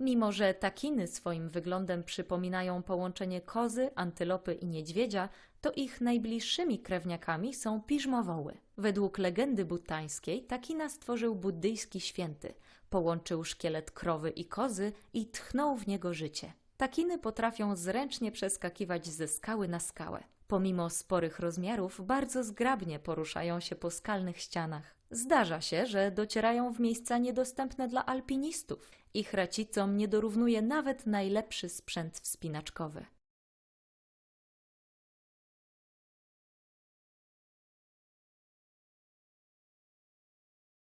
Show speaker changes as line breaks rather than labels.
Mimo, że takiny swoim wyglądem przypominają połączenie kozy, antylopy i niedźwiedzia, to ich najbliższymi krewniakami są piżmowoły. Według legendy budtańskiej takina stworzył buddyjski święty. Połączył szkielet krowy i kozy i tchnął w niego życie. Takiny potrafią zręcznie przeskakiwać ze skały na skałę. Pomimo sporych rozmiarów, bardzo zgrabnie poruszają się po skalnych ścianach. Zdarza się, że docierają w miejsca niedostępne dla alpinistów. Ich racicom nie dorównuje nawet najlepszy sprzęt wspinaczkowy.